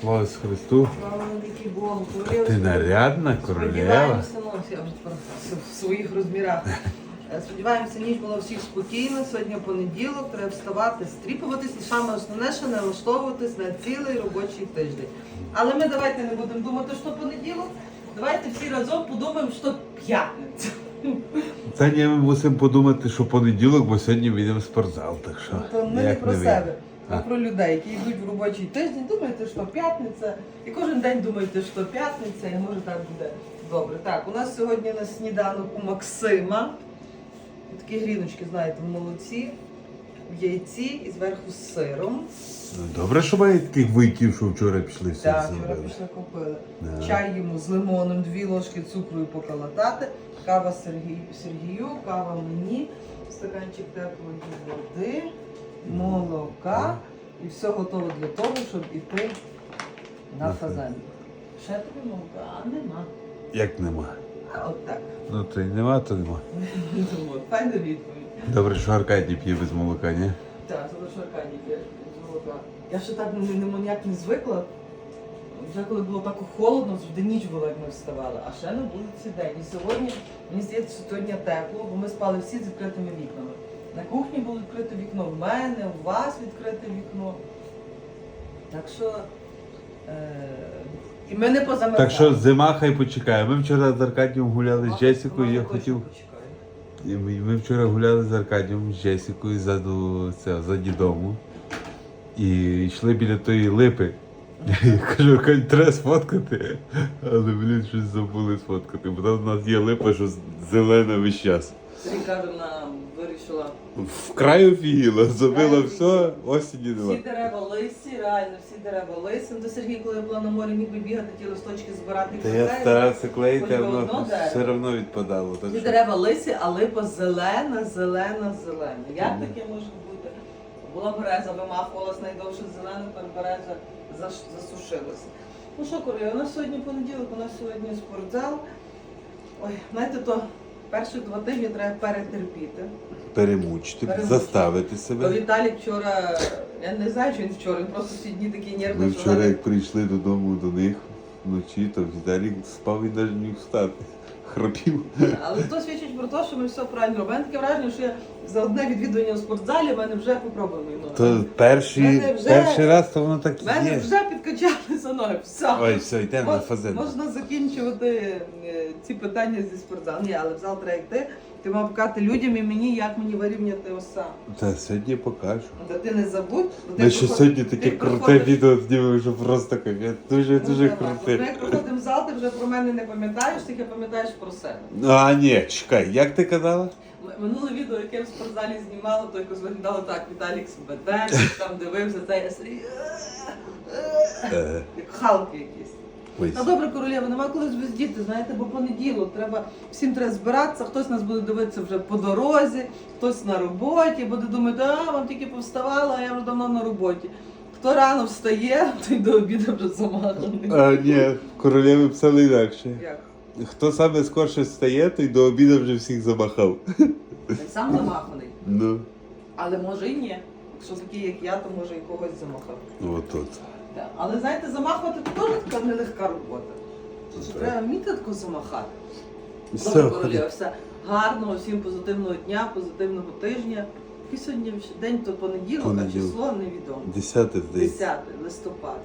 Слава Христу. Слава великий Богу. Ти нарядна королева. Сподіваємося, ну, в своїх розмірах. Е, Сподіваємося, ніч була всіх спокійна. Сьогодні понеділок, треба вставати, стріпуватись і саме основне, що не влаштовуватись на цілий робочий тиждень. Але ми давайте не будемо думати, що понеділок. Давайте всі разом подумаємо, що п'ятниця. Та ні, ми мусимо подумати, що понеділок, бо сьогодні вийдемо в спортзал, так що. То ми не про себе, а А. про людей, які йдуть в робочий тиждень, думаєте, що п'ятниця, і кожен день думаєте, що п'ятниця, і може так буде добре. Так, у нас сьогодні на сніданок у Максима. Такі гріночки, знаєте, в молоці, в яйці і зверху з сиром. Ну, Добре, що має таких вийків, що вчора пішли все Так, вчора зробили. пішли купили. Да. Чай йому з лимоном, дві ложки цукру і поколотати, кава Сергію, Сергію, кава мені, стаканчик теплої води, молока. І все готово для того, щоб іти на фазенду. Ще тобі молока, а нема. Як нема? А от так. Ну то й нема, то нема. От, Файна відповідь. Добре, що Аркадій п'є без молока, ні? Так, це лише Аркадій п'є з молока. Я ще так не, не, ніяк не звикла. Вже коли було так холодно, завжди ніч була, як ми вставали, а ще на вулиці день. І сьогодні, мені здається, що сьогодні тепло, бо ми спали всі з відкритими вікнами. На кухні було відкрите вікно, в мене, у вас відкрите вікно. Так що. Е- і ми не позамерзали. Так що зима хай почекає. Ми вчора з Аркадієм гуляли з Джесікою, я хотів. І Ми, ми вчора гуляли з Аркадієм, з Джесікою ззаду це, ззаді дому. І йшли біля тої липи. Я кажу, Аркадій, треба сфоткати. Але, блін, щось забули сфоткати, бо там в нас є липа, що зелена весь час. Сергій каже, вирішила. Вкрай офігіла, забила все, осені нема. Всі дерева лисі, реально всі дерева лисі. Ну, До Сергій, коли я була на морі, міг би бігати ті листочки збирати і Та я старався клеїти, а Хоч би одно воно дерево. все одно відпадало. Так Ті що... дерева лисі, а липа зелена, зелена, зелена. Як таке може бути? Була береза, вимахувалась найдовше зелена, тепер береза заш- засушилася. Ну що, Корея, у нас сьогодні понеділок, у нас сьогодні спортзал. Ой, знаєте, то перші два тижні треба перетерпіти. Перемучити, Перемучити. заставити То себе. Віталік вчора, я не знаю, що він вчора, він просто всі дні такі Ми вчора, як прийшли додому до них вночі, то Віталік спав і навіть не міг встати. Храпів. Але то свідчить про те, що ми все правильно робимо. У мене таке враження, що я за одне відвідування в спортзалі в мене вже попробуємо ноги. То перший, Мене вже- перший раз то воно так В і мене є. вже підкачалися ноги. Все. Ой, все, йдемо на Мож- фазен. Можна закінчувати е, ці питання зі спортзалу. Ні, але в зал треба йти. Ти мав показати людям і мені, як мені вирівняти оса. Та сьогодні покажу. Та ти не забудь. бо ти Ми ще проход- сьогодні ти таке круте відео знімемо, що просто капець. Дуже Ну, дуже давай. Ми круте. як проходимо в зал, ти вже про мене не пам'ятаєш, тільки пам'ятаєш про себе. А, ні, чекай, як ти казала? Минуле відео, яке я в спортзалі знімала, то якось виглядало так, Віталік себе дер, там дивився, це я сидів, як халки якісь. ось. Ну добре, королева, нема коли звездіти, знаєте, бо понеділок треба, всім треба збиратися, хтось нас буде дивитися вже по дорозі, хтось на роботі, буде думати, а вам тільки повставала, а я вже давно на роботі. Хто рано встає, той до обіду вже замаханий. А, ні, королеви писали інакше. Як? Хто саме скорше встає, той до обіду вже всіх замахав. Сам замаханий. Ну, Але може і ні. Якщо такий, як я, то може і когось замахав. отут. Так. Але знаєте, замахувати то теж така нелегка робота. Тут треба вміти тако замахати. Все, Добре, королева, все гарного, всім позитивного дня, позитивного тижня. Який сьогодні день, то понеділок, а Понеділок. число невідомо. Десяте, здається. 10 листопада.